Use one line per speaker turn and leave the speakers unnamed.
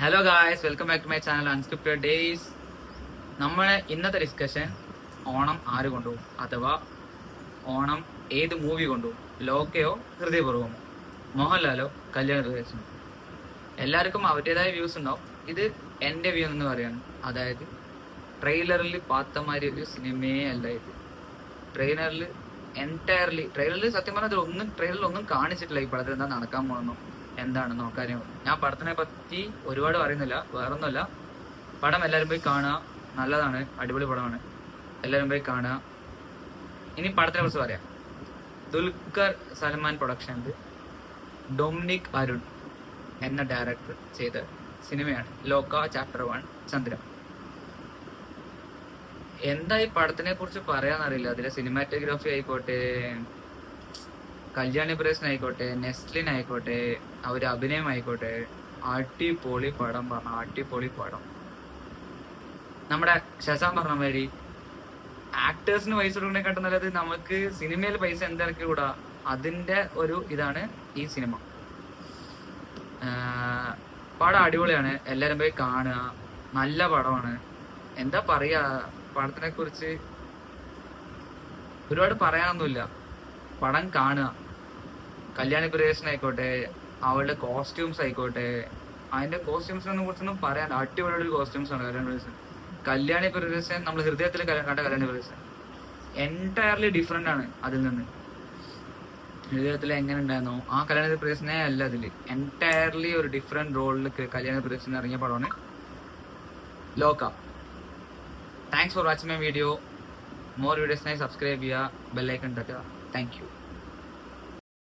Hello guys welcome back to my channel unscripted days നമ്മളെ ഇന്നത്തെ discussion Onam ആര് കൊണ്ടുപോകും? അഥവാ ഓണം ഏത് മൂവി കൊണ്ടുപോകും? ലോക്കയോ ഹൃദയപൂർവമോ മോഹൻലാലോ കല്യാണ പ്രദേശമോ എല്ലാവർക്കും അവരുടേതായ വ്യൂസ് ഉണ്ടാവും. ഇത് എന്റെ വ്യൂ എന്ന് പറയാണ് അതായത് ട്രെയിലറിൽ പാത്തമാരി ഒരു സിനിമയെ അല്ല ഇത്. ട്രെയിലറിൽ എന്റയർലി ട്രെയിലറിൽ സത്യം പറഞ്ഞാൽ ഒന്നും ട്രെയിലറിൽ ഒന്നും കാണിച്ചിട്ടില്ല ഈ പടത്തിൽ എന്താ നടക്കാൻ പോകുന്നു എന്താണെന്നോ കാര്യം ഞാൻ പടത്തിനെ പറ്റി ഒരുപാട് പറയുന്നില്ല വേറൊന്നുമല്ല. പടം എല്ലാവരും പോയി കാണുക. നല്ലതാണ് അടിപൊളി പടമാണ്. എല്ലാവരും പോയി കാണുക. ഇനി പടത്തിനെ കുറിച്ച് പറയാം. ദുൽഖർ സൽമാൻ പ്രൊഡക്ഷനിൽ ഡൊമിനിക് അരുൺ എന്ന ഡയറക്ടർ ചെയ്ത സിനിമയാണ് ലോക ചാപ്റ്റർ വൺ ചന്ദ്ര. എന്താ ഈ പടത്തിനെ കുറിച്ച് പറയാന്നറിയില്ല. അതിലെ സിനിമാറ്റോഗ്രാഫി ആയിക്കോട്ടെ കല്യാണി ആയിക്കോട്ടെ നെസ്ലിൻ ആയിക്കോട്ടെ അവർ അഭിനയം ആയിക്കോട്ടെ അടിപൊളി പടം പറഞ്ഞ അടിപൊളി പടം. നമ്മുടെ ശശാൻ പറഞ്ഞ മാതിരി ആക്ടേഴ്സിന് പൈസ കൊടുക്കണേക്കാട്ടും നല്ലത് നമുക്ക് സിനിമയിൽ പൈസ എന്തിറക്കി കൂടാ അതിന്റെ ഒരു ഇതാണ് ഈ സിനിമ പടം അടിപൊളിയാണ്. എല്ലാരും പോയി കാണുക. നല്ല പടമാണ്. എന്താ പറയാ? പടത്തിനെ കുറിച്ച് ഒരുപാട് പറയാനൊന്നുമില്ല. പടം കാണുക. കല്യാണി പ്രിയദർശൻ ആയിക്കോട്ടെ അവളുടെ കോസ്റ്റ്യൂംസ് ആയിക്കോട്ടെ അതിന്റെ കോസ്റ്റ്യൂംസിനെ കുറിച്ചൊന്നും പറയാൻ അടിപൊളി ഒരു കോസ്റ്റ്യൂംസ് ആണ് കല്യാണി പ്രിയദർശൻ കല്യാണി പ്രിയദർശൻ നമ്മൾ ഹൃദയത്തിൽ കണ്ട കല്യാണി പ്രിയദർശൻ എന്റയർലി ഡിഫറെന്റ് ആണ് അതിൽ നിന്ന്. ഹൃദയത്തിൽ എങ്ങനെ ഉണ്ടായിരുന്നോ? ആ കല്യാണ പ്രിയദർശനെ അല്ല അതിൽ എന്റയർലി ഒരു ഡിഫറെന്റ് റോളിൽ കല്യാണ പ്രിയദർശൻ ഇറങ്ങിയ പടമാണ് Loka thanks for watching my video more വീഡിയോസിനായി subscribe ചെയ്യുക ബെല്ലൈക്കൺ തട്ടുക താങ്ക് യു